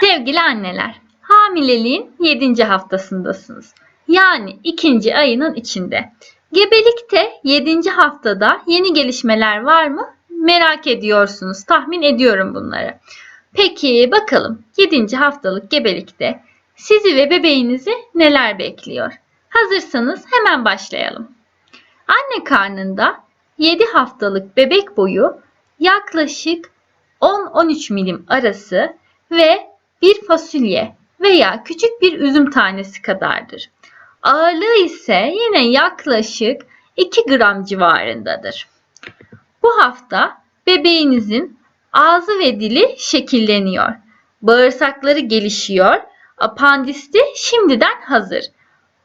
Sevgili anneler, hamileliğin 7. haftasındasınız. Yani ikinci ayının içinde. Gebelikte 7. haftada yeni gelişmeler var mı? Merak ediyorsunuz. Tahmin ediyorum bunları. Peki bakalım 7. haftalık gebelikte sizi ve bebeğinizi neler bekliyor? Hazırsanız hemen başlayalım. Anne karnında 7 haftalık bebek boyu yaklaşık 10-13 milim arası ve bir fasulye veya küçük bir üzüm tanesi kadardır. Ağırlığı ise yine yaklaşık 2 gram civarındadır. Bu hafta bebeğinizin ağzı ve dili şekilleniyor. Bağırsakları gelişiyor. Apandisti şimdiden hazır.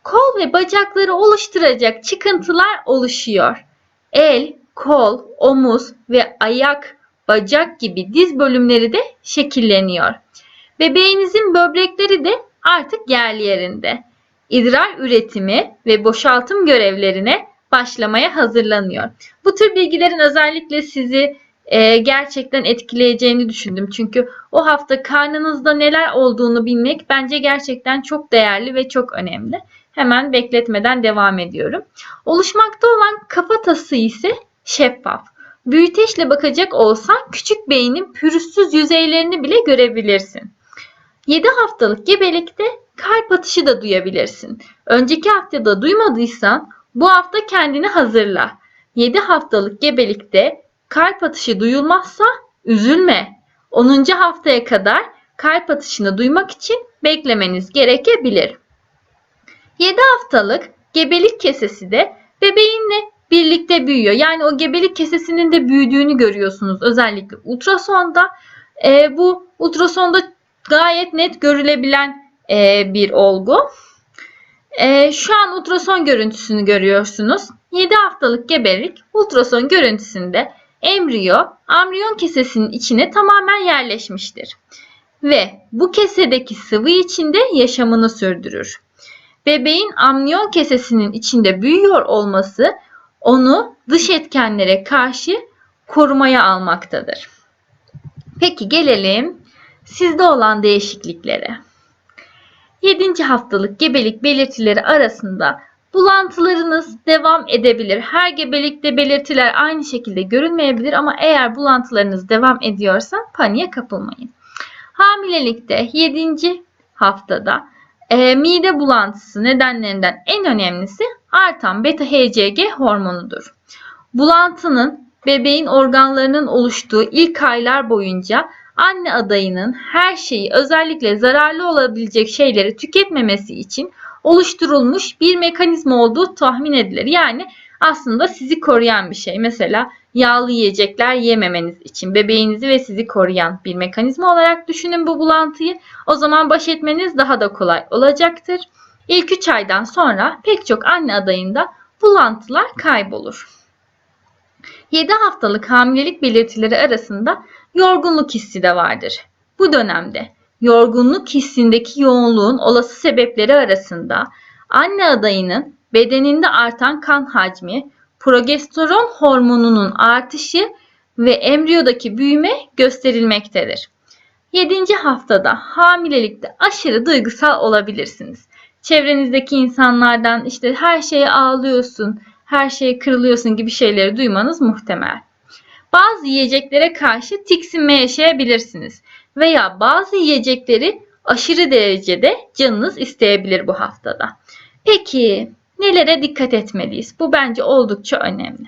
Kol ve bacakları oluşturacak çıkıntılar oluşuyor. El, kol, omuz ve ayak, bacak gibi diz bölümleri de şekilleniyor. Bebeğinizin böbrekleri de artık yerli yerinde. İdrar üretimi ve boşaltım görevlerine başlamaya hazırlanıyor. Bu tür bilgilerin özellikle sizi e, gerçekten etkileyeceğini düşündüm. Çünkü o hafta karnınızda neler olduğunu bilmek bence gerçekten çok değerli ve çok önemli. Hemen bekletmeden devam ediyorum. Oluşmakta olan kafatası ise şeffaf. Büyüteçle bakacak olsan küçük beynin pürüzsüz yüzeylerini bile görebilirsin. 7 haftalık gebelikte kalp atışı da duyabilirsin. Önceki haftada duymadıysan bu hafta kendini hazırla. 7 haftalık gebelikte kalp atışı duyulmazsa üzülme. 10. haftaya kadar kalp atışını duymak için beklemeniz gerekebilir. 7 haftalık gebelik kesesi de bebeğinle birlikte büyüyor. Yani o gebelik kesesinin de büyüdüğünü görüyorsunuz özellikle ultrasonda. E, bu ultrasonda gayet net görülebilen e, bir olgu. E, şu an ultrason görüntüsünü görüyorsunuz. 7 haftalık gebelik ultrason görüntüsünde embriyo amniyon kesesinin içine tamamen yerleşmiştir. Ve bu kesedeki sıvı içinde yaşamını sürdürür. Bebeğin amniyon kesesinin içinde büyüyor olması onu dış etkenlere karşı korumaya almaktadır. Peki gelelim sizde olan değişikliklere. 7. haftalık gebelik belirtileri arasında bulantılarınız devam edebilir. Her gebelikte belirtiler aynı şekilde görünmeyebilir ama eğer bulantılarınız devam ediyorsa paniğe kapılmayın. Hamilelikte 7. haftada e, mide bulantısı nedenlerinden en önemlisi artan beta HCG hormonudur. Bulantının bebeğin organlarının oluştuğu ilk aylar boyunca anne adayının her şeyi özellikle zararlı olabilecek şeyleri tüketmemesi için oluşturulmuş bir mekanizma olduğu tahmin edilir. Yani aslında sizi koruyan bir şey. Mesela yağlı yiyecekler yememeniz için bebeğinizi ve sizi koruyan bir mekanizma olarak düşünün bu bulantıyı. O zaman baş etmeniz daha da kolay olacaktır. İlk 3 aydan sonra pek çok anne adayında bulantılar kaybolur. 7 haftalık hamilelik belirtileri arasında yorgunluk hissi de vardır. Bu dönemde yorgunluk hissindeki yoğunluğun olası sebepleri arasında anne adayının bedeninde artan kan hacmi, progesteron hormonunun artışı ve embriyodaki büyüme gösterilmektedir. 7. haftada hamilelikte aşırı duygusal olabilirsiniz. Çevrenizdeki insanlardan işte her şeye ağlıyorsun, her şeye kırılıyorsun gibi şeyleri duymanız muhtemel. Bazı yiyeceklere karşı tiksinme yaşayabilirsiniz veya bazı yiyecekleri aşırı derecede canınız isteyebilir bu haftada. Peki nelere dikkat etmeliyiz? Bu bence oldukça önemli.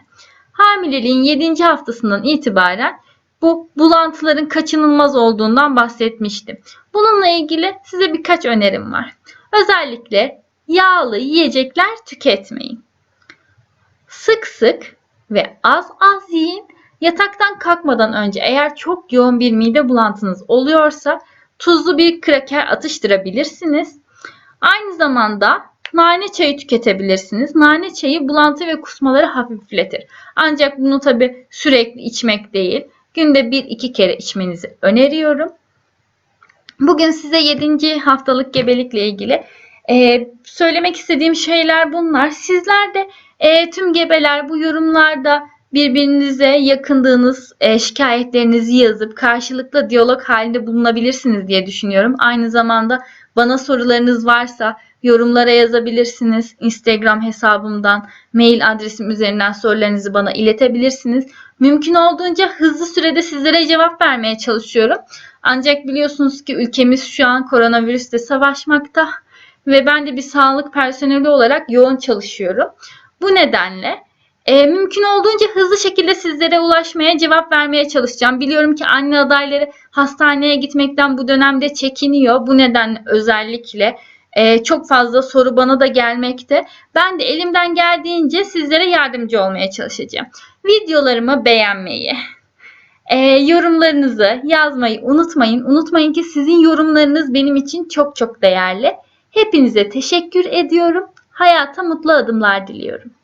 Hamileliğin 7. haftasından itibaren bu bulantıların kaçınılmaz olduğundan bahsetmiştim. Bununla ilgili size birkaç önerim var. Özellikle yağlı yiyecekler tüketmeyin. Sık sık ve az az yiyin. Yataktan kalkmadan önce eğer çok yoğun bir mide bulantınız oluyorsa tuzlu bir kraker atıştırabilirsiniz. Aynı zamanda nane çayı tüketebilirsiniz. Nane çayı bulantı ve kusmaları hafifletir. Ancak bunu tabi sürekli içmek değil. Günde 1-2 kere içmenizi öneriyorum. Bugün size 7. haftalık gebelikle ilgili e, söylemek istediğim şeyler bunlar. Sizler de e, tüm gebeler bu yorumlarda birbirinize yakındığınız e, şikayetlerinizi yazıp karşılıklı diyalog halinde bulunabilirsiniz diye düşünüyorum. Aynı zamanda bana sorularınız varsa yorumlara yazabilirsiniz. Instagram hesabımdan, mail adresim üzerinden sorularınızı bana iletebilirsiniz. Mümkün olduğunca hızlı sürede sizlere cevap vermeye çalışıyorum. Ancak biliyorsunuz ki ülkemiz şu an koronavirüsle savaşmakta ve ben de bir sağlık personeli olarak yoğun çalışıyorum. Bu nedenle e, mümkün olduğunca hızlı şekilde sizlere ulaşmaya, cevap vermeye çalışacağım. Biliyorum ki anne adayları hastaneye gitmekten bu dönemde çekiniyor. Bu nedenle özellikle e, çok fazla soru bana da gelmekte. Ben de elimden geldiğince sizlere yardımcı olmaya çalışacağım. Videolarımı beğenmeyi, e, yorumlarınızı yazmayı unutmayın. Unutmayın ki sizin yorumlarınız benim için çok çok değerli. Hepinize teşekkür ediyorum. Hayata mutlu adımlar diliyorum.